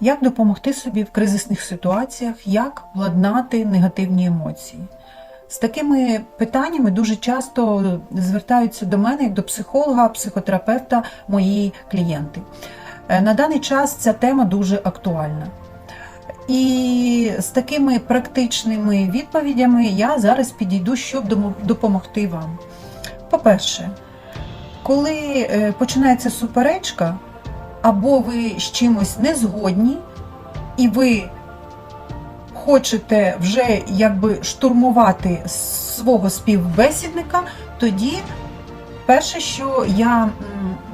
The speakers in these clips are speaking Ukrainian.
Як допомогти собі в кризисних ситуаціях, як владнати негативні емоції? З такими питаннями дуже часто звертаються до мене як до психолога, психотерапевта, мої клієнти. Е, На даний час ця тема дуже актуальна. І з такими практичними відповідями я зараз підійду, щоб допомогти вам. По-перше, коли е, починається суперечка, або ви з чимось не згодні, і ви хочете вже якби штурмувати свого співбесідника, тоді перше, що я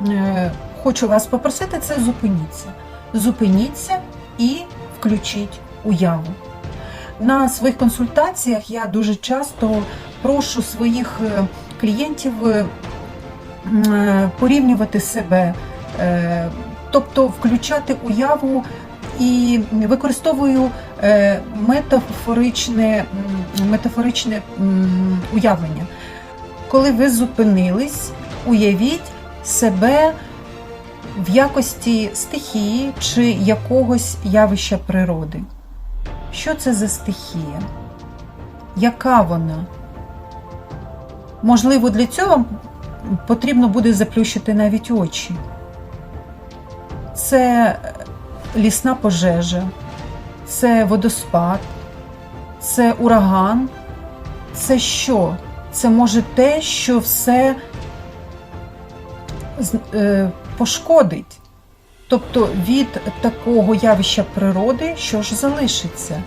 е, хочу вас попросити, це зупиніться. Зупиніться і включіть уяву. На своїх консультаціях я дуже часто прошу своїх е, клієнтів е, порівнювати себе, тобто включати уяву і використовую е, метафоричне, метафоричне уявлення. Коли ви зупинились, уявіть себе в якості стихії чи якогось явища природи. Що це за стихія? Яка вона? Можливо, для цього потрібно буде заплющити навіть очі. Це лісна пожежа, це водоспад, це ураган. Це що? Це може те, що все е, пошкодить. Тобто від такого явища природи, що ж залишиться?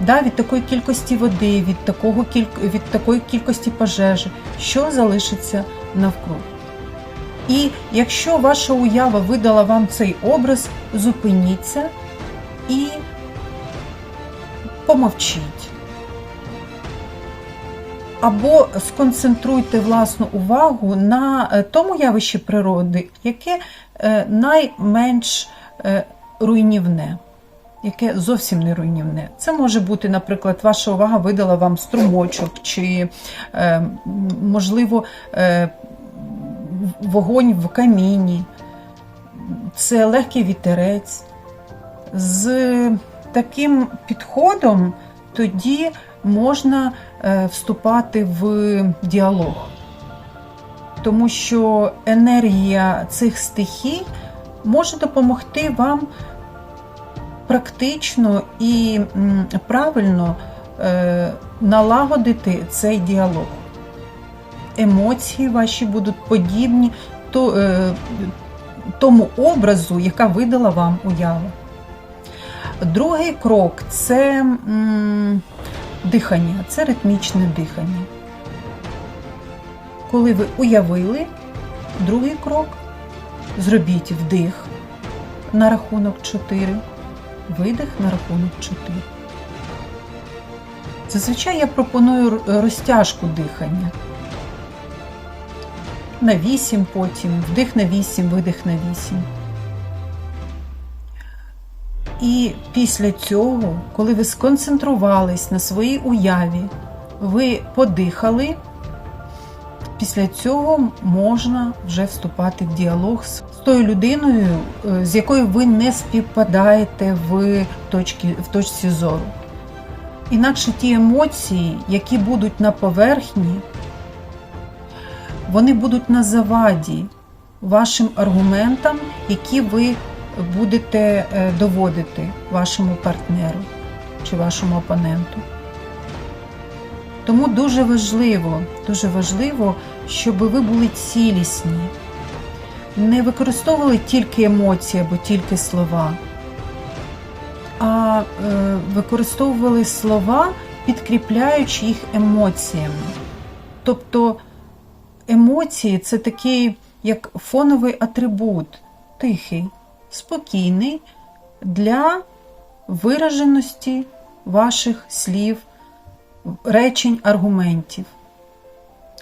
Да, від такої кількості води, від, такого від такої кількості пожежі, що залишиться навкруг. І якщо ваша уява видала вам цей образ, зупиніться і помовчіть. Або сконцентруйте власну увагу на е, тому явищі природи, яке е, найменш е, руйнівне, яке зовсім не руйнівне. Це може бути, наприклад, ваша увага видала вам струмочок, чи, можливо, вогонь в каміні, це легкий вітерець. З таким підходом тоді можна е, вступати в діалог, тому що енергія цих стихій може допомогти вам практично і правильно е, налагодити цей діалог. Емоції ваші будуть подібні то, е, тому образу, яка видала вам уява. Другий крок це м, дихання, це ритмічне дихання. Коли ви уявили, другий крок зробіть вдих на рахунок 4, видих на рахунок 4. Зазвичай я пропоную розтяжку дихання. На 8 потім, вдих на 8, видих на 8. І після цього, коли ви сконцентрувались на своїй уяві, ви подихали, після цього можна вже вступати в діалог з тою людиною, е, з якою ви не співпадаєте в, точці, в точці зору. Інакше ті емоції, які будуть на поверхні, вони будуть на заваді вашим аргументам, які ви будете е, доводити вашому партнеру чи вашому опоненту. Тому дуже важливо, дуже важливо, щоб ви були цілісні, не використовували тільки емоції або тільки слова, а е, використовували слова, підкріпляючи їх емоціями. Тобто емоції це такий як фоновий атрибут, тихий, спокійний для вираженості ваших слів, речень, аргументів.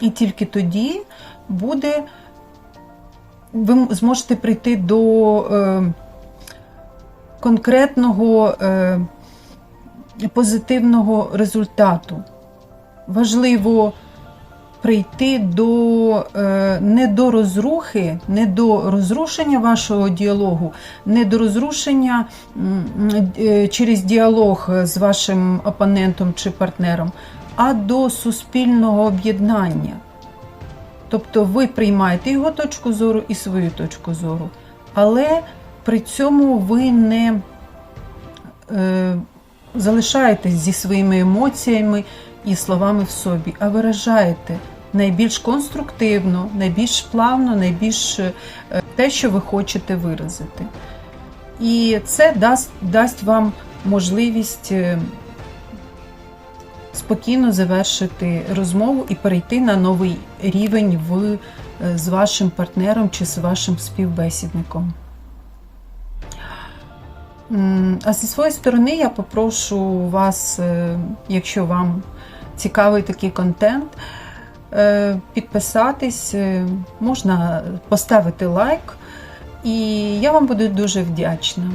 І тільки тоді буде, ви зможете прийти до е, конкретного е, позитивного результату. Важливо прийти до е, не до розрухи, не до розрушення вашого діалогу, не до розрушення е, через діалог з вашим опонентом чи партнером, а до суспільного об'єднання. Тобто ви приймаєте його точку зору і свою точку зору, але при цьому ви не е, залишаєтесь зі своїми емоціями і словами в собі, а виражаєте найбільш конструктивно, найбільш плавно, найбільш е, те, що ви хочете виразити. І це дасть, дасть вам можливість е, спокійно завершити розмову і перейти на новий рівень в, е, з вашим партнером чи з вашим співбесідником. А зі своєї сторони я попрошу вас, якщо вам цікавий такий контент, е, підписатись, е, можна поставити лайк, і я вам буду дуже вдячна.